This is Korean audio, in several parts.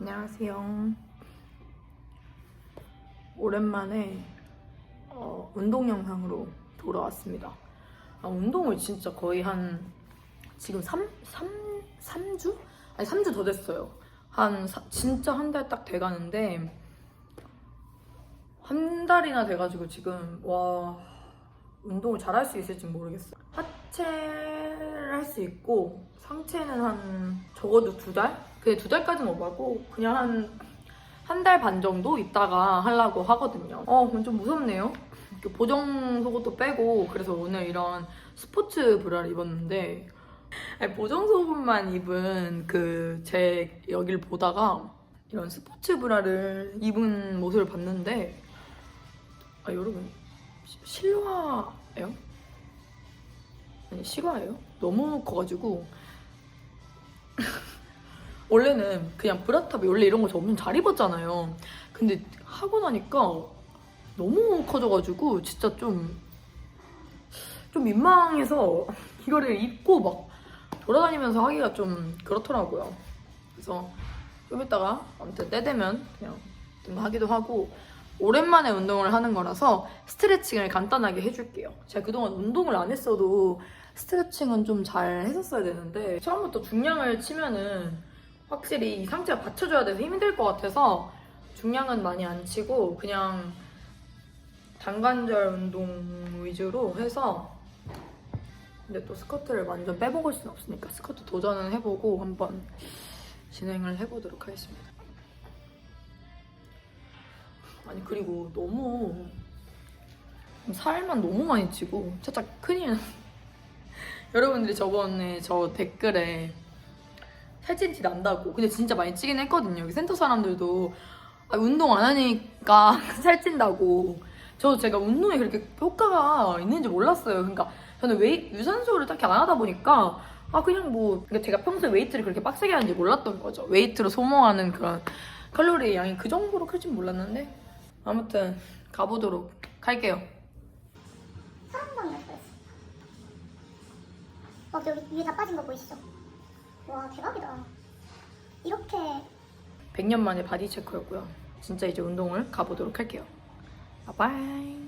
안녕하세요. 오랜만에 어, 운동 영상으로 돌아왔습니다. 아, 운동을 진짜 거의 한 지금 3, 3, 3주? 아니 3주 더 됐어요. 한 사- 진짜 한 달 딱 돼가는데 한 달이나 돼가지고 지금 와 운동을 잘할 수 있을지 모르겠어요. 하체 를할수 있고 상체는 한 적어도 두 달? 근데 두 달까지는 못 하고 그냥 한 한 달 반 정도 있다가 하려고 하거든요. 어, 그건 좀 무섭네요. 이렇게 보정 속옷도 빼고 그래서 오늘 이런 스포츠 브라를 입었는데 보정 속옷만 입은 그 제 여기를 보다가 이런 스포츠 브라를 입은 모습을 봤는데 아 여러분 시- 실화예요? 아니 실화예요? 너무 커가지고 원래는 그냥 브라탑이 원래 이런 거 저 엄청 잘 입었잖아요. 근데 하고 나니까 너무 커져가지고 진짜 좀, 좀 민망해서 이거를 입고 막 돌아다니면서 하기가 좀 그렇더라고요. 그래서 좀 이따가 아무튼 때 되면 그냥 좀 하기도 하고 오랜만에 운동을 하는 거라서 스트레칭을 간단하게 해줄게요. 제가 그동안 운동을 안 했어도 스트레칭은 좀 잘 했었어야 되는데 처음부터 중량을 치면은 확실히 이 상체가 받쳐줘야 돼서 힘이 들것 같아서 중량은 많이 안 치고 그냥 단관절 운동 위주로 해서 근데 또 스쿼트를 완전 빼먹을 순 없으니까 스쿼트 도전은 해보고 한번 진행을 해보도록 하겠습니다. 아니 그리고 너무 살만 너무 많이 찌고 살짝 큰일 나. 여러분들이 저번에 저 댓글에 살찐 티 난다고 근데 진짜 많이 찌긴 했거든요. 여기 센터 사람들도 아, 운동 안 하니까 살찐다고. 저 제가 운동에 그렇게 효과가 있는지 몰랐어요. 그러니까 저는 웨이, 유산소를 딱히 안 하다 보니까 아 그냥 뭐 그러니까 제가 평소에 웨이트를 그렇게 빡세게 하는지 몰랐던 거죠. 웨이트로 소모하는 그런 칼로리 양이 그 정도로 클진 몰랐는데 아무튼 가보도록 할게요 어, 여기 위에 다 빠진 거 보이시죠? 와, 대박이다. 이렇게 100년 만에 바디 체크였고요. 진짜 이제 운동을 가보도록 할게요. 바이바이.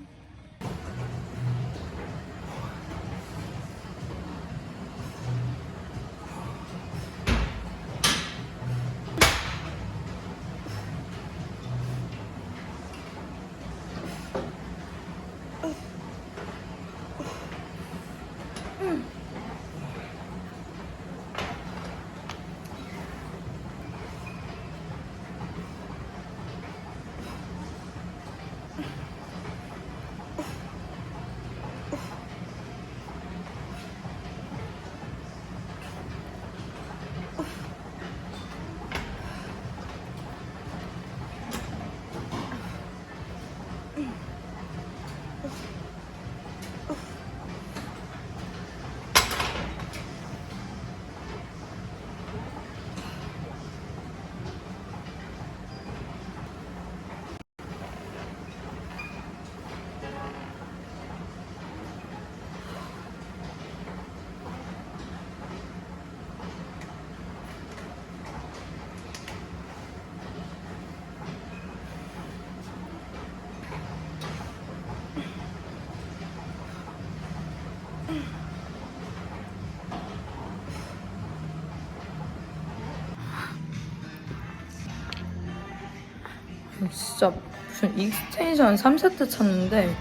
진짜 무슨 익스텐션 3세트 찼는데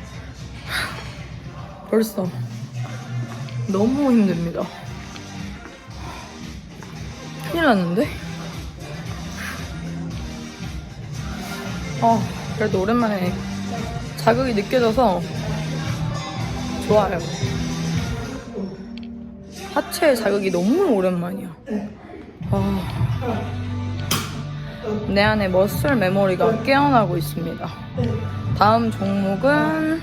벌써 너무 힘듭니다. 큰일 났는데? 어, 그래도 오랜만에 자극이 느껴져서 좋아요. 하체 자극이 너무 오랜만이야. 아. 내 안에 머슬 메모리가 깨어나고 있습니다. 다음 종목은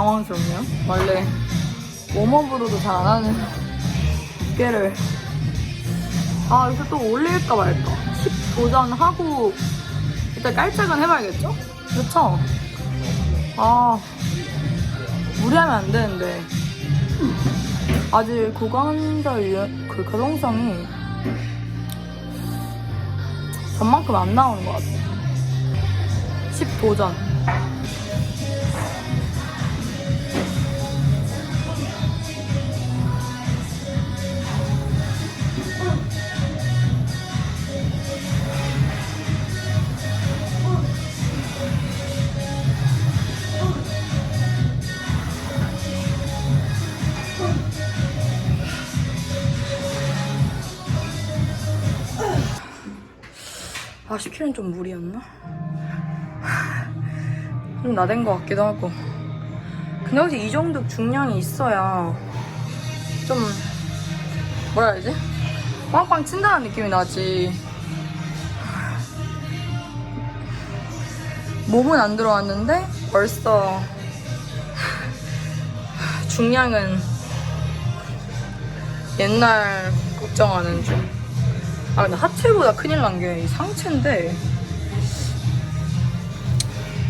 당황스럽네요. 원래 웜업으로도 잘 안 하는 깨를 아 여기서 또 올릴까 말까 10 도전하고 일단 깔짝은 해봐야겠죠? 그렇죠? 아 무리하면 안 되는데 아직 고관절 유- 그 가동성이 전만큼 안 나오는 것 같아요 10 도전 아 10kg는 좀 무리였나? 좀 나댄 것 같기도 하고 근데 혹시 이 정도 중량이 있어야 좀 뭐라 해야 되지? 빵빵 친다는 느낌이 나지 몸은 안 들어왔는데 벌써 중량은 옛날 걱정하는 중 아 근데 하체보다 큰일 난 게 이 상체인데.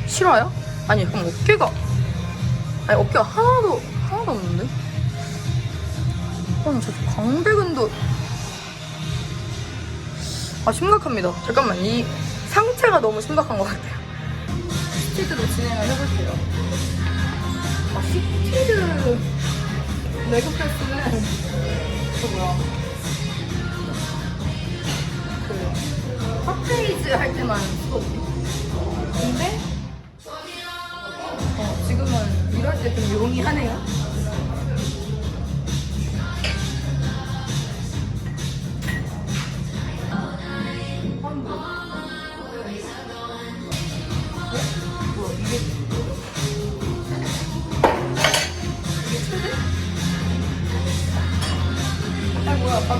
싫어요? 아니 그럼 어깨가 아니 어깨가 하나도 하나도 없는데? 그럼 저 광배근도. 아 심각합니다. 잠깐만 이 상체가 너무 심각한 것 같아요. 스티드로 진행을 해볼게요. 아 스티드 레그 패스는 그 뭐야 할 때만 쓰거든요. 근데 어, 지금은 이럴 때 좀 용이하네요. 뭐야, 이게 이게 최대? 아 뭐야 방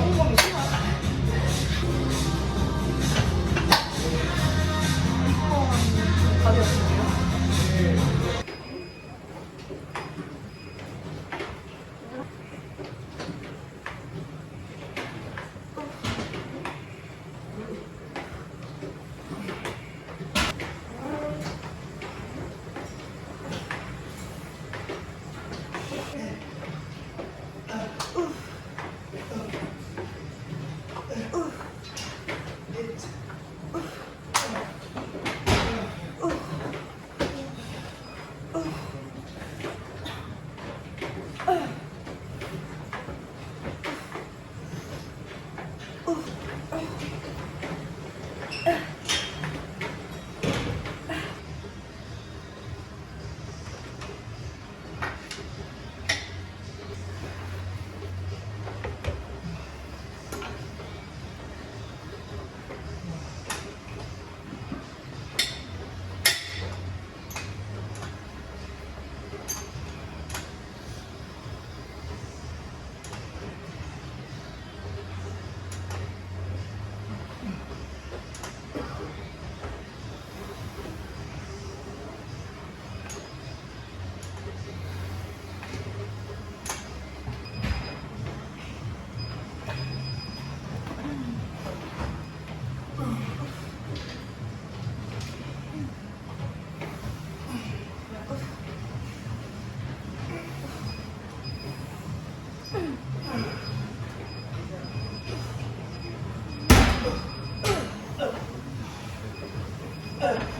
Yeah.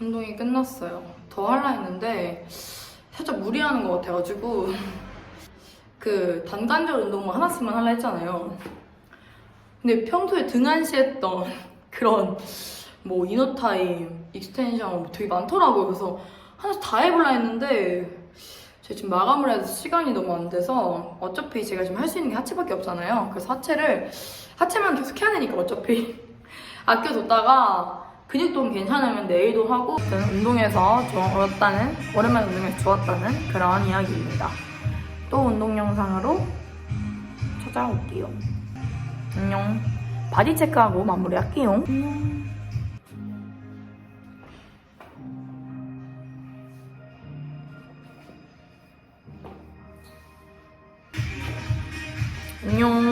운동이 끝났어요. 더 할라 했는데 살짝 무리하는 것 같아가지고 그 단관절 운동만 하나씩만 할라 했잖아요. 근데 평소에 등한시 했던 그런 뭐 이너타임, 익스텐션 뭐 되게 많더라고요. 그래서 하나씩 다 해볼라 했는데 제가 지금 마감을 해서 시간이 너무 안 돼서 어차피 제가 지금 할 수 있는 게 하체밖에 없잖아요. 그래서 하체를 하체만 계속 해야 되니까 어차피 아껴뒀다가 근육도 괜찮으면 내일도 하고 운동해서 좋았다는 오랜만에 운동해서 좋았다는 그런 이야기입니다. 또 운동 영상으로 찾아올게요. 안녕. 바디 체크하고 마무리할게요. 안녕.